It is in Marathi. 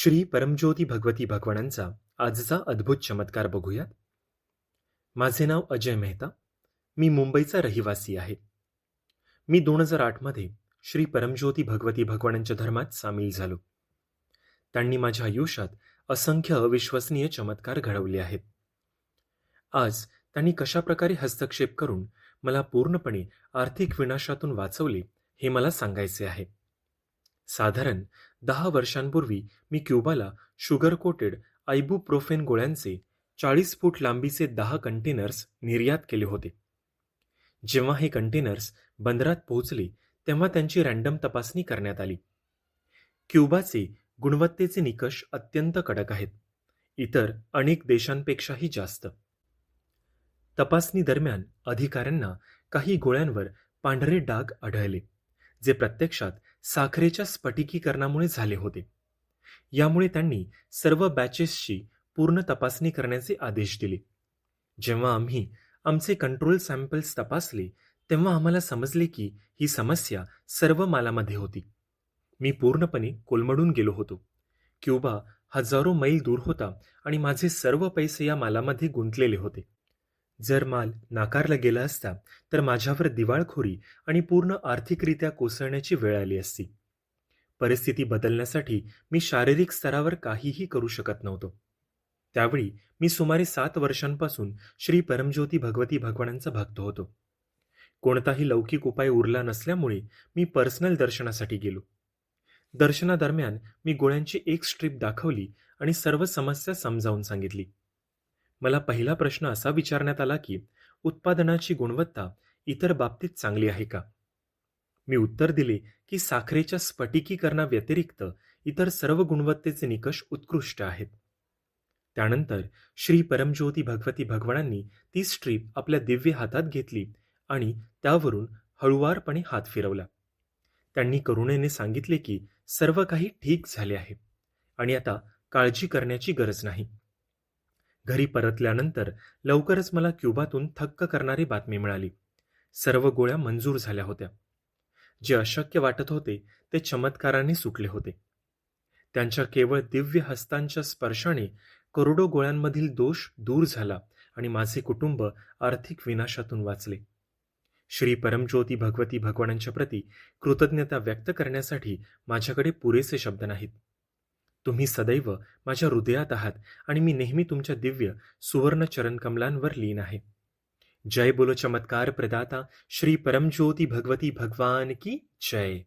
श्री परमज्योती भगवती भगवानांचा आजचा अद्भुत चमत्कार बघूयात. माझे नाव अजय मेहता. मी मुंबईचा रहिवासी आहे. मी दोन हजार आठमध्ये श्री परमज्योती भगवती भगवानांच्या धर्मात सामील झालो. त्यांनी माझ्या आयुष्यात असंख्य अविश्वसनीय चमत्कार घडवले आहेत. आज त्यांनी कशाप्रकारे हस्तक्षेप करून मला पूर्णपणे आर्थिक विनाशातून वाचवले हे मला सांगायचे आहे. साधारण दहा वर्षांपूर्वी मी क्युबाला शुगर कोटेड आयबुप्रोफेन गोळ्यांचे चाळीस फूट लांबीचे दहा कंटेनर्स निर्यात केले होते. जेव्हा हे कंटेनर्स बंदरात पोहोचले तेव्हा त्यांची रँडम तपासणी करण्यात आली. क्युबाचे गुणवत्तेचे निकष अत्यंत कडक आहेत. इतर अनेक देशांपेक्षाही जास्त. तपासणी दरम्यान अधिकाऱ्यांना काही गोळ्यांवर पांढरे डाग आढळले. जे प्रत्यक्षात साखरेच्या स्फटिकीकरणामुळे झाले होते. यामुळे त्यांनी सर्व बॅचेसची पूर्ण तपासणी करण्याचे आदेश दिले. जेव्हा आम्ही आमचे कंट्रोल सॅम्पल्स तपासले तेव्हा आम्हाला समजले की ही समस्या सर्व मालामध्ये होती. मी पूर्णपणे कोलमडून गेलो होतो. क्युबा हजारो मैल दूर होता आणि माझे सर्व पैसे या मालामध्ये गुंतलेले होते. जर माल नाकारला गेला असता तर माझ्यावर दिवाळखोरी आणि पूर्ण आर्थिकरित्या कोसळण्याची वेळ आली असती. परिस्थिती बदलण्यासाठी मी शारीरिक स्तरावर काहीही करू शकत नव्हतो. त्यावेळी मी सुमारे सात वर्षांपासून श्री परमज्योती भगवती भगवानांचा भक्त होतो. कोणताही लौकिक उपाय उरला नसल्यामुळे मी पर्सनल दर्शनासाठी गेलो. दर्शनादरम्यान मी गोळ्यांची एक स्ट्रीप दाखवली आणि सर्व समस्या समजावून सांगितली. मला पहिला प्रश्न असा विचारण्यात आला की उत्पादनाची गुणवत्ता इतर बाबतीत चांगली आहे का? मी उत्तर दिले की साखरेच्या स्फटिकीकरणाव्यतिरिक्त इतर सर्व गुणवत्तेचे निकष उत्कृष्ट आहेत. त्यानंतर श्री परमज्योती भगवती भगवानांनी ती स्ट्रीप आपल्या दिव्य हातात घेतली आणि त्यावरून हळुवारपणे हात फिरवला. त्यांनी करुणेने सांगितले की सर्व काही ठीक झाले आहे आणि आता काळजी करण्याची गरज नाही. घरी परतल्यानंतर लवकरच मला क्युबातून थक्क करणारी बातमी मिळाली. सर्व गोळ्या मंजूर झाल्या होत्या. जे अशक्य वाटत होते ते चमत्काराने सुटले होते. त्यांच्या केवळ दिव्य हस्तांच्या स्पर्शाने करोडो गोळ्यांमधील दोष दूर झाला आणि माझे कुटुंब आर्थिक विनाशातून वाचले. श्री परमज्योती भगवती भगवानांच्या प्रती कृतज्ञता व्यक्त करण्यासाठी माझ्याकडे पुरेसे शब्द नाहीत. तुम्ही सदैव माझ्या हृदयात आहात आणि मी नेहमी तुमच्या दिव्य सुवर्ण चरणकमलांवर लीन आहे. जय बोलो चमत्कार प्रदाता श्री परमज्योती भगवती भगवान की जय.